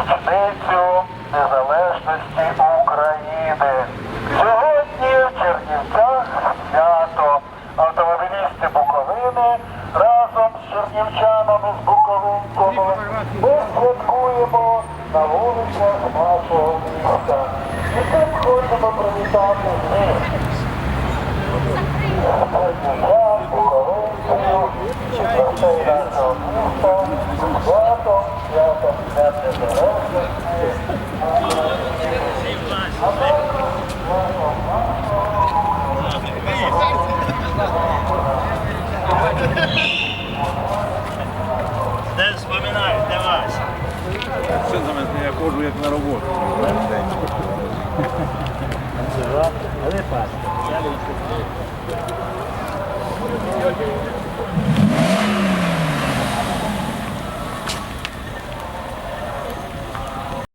річницю незалежності України. Сьогодні в Чернівцях свято. Автомобілісти Буковини разом з чернівчанами з Буковинцями ми святкуємо на вулицях нашого міста. І цим хочемо привітати буковинців, гостей нашого міста, святом, святом, свят незалежності. Де вспоминають, де Вася? Що за мене? Я ходжу як на роботу. Але пас. Я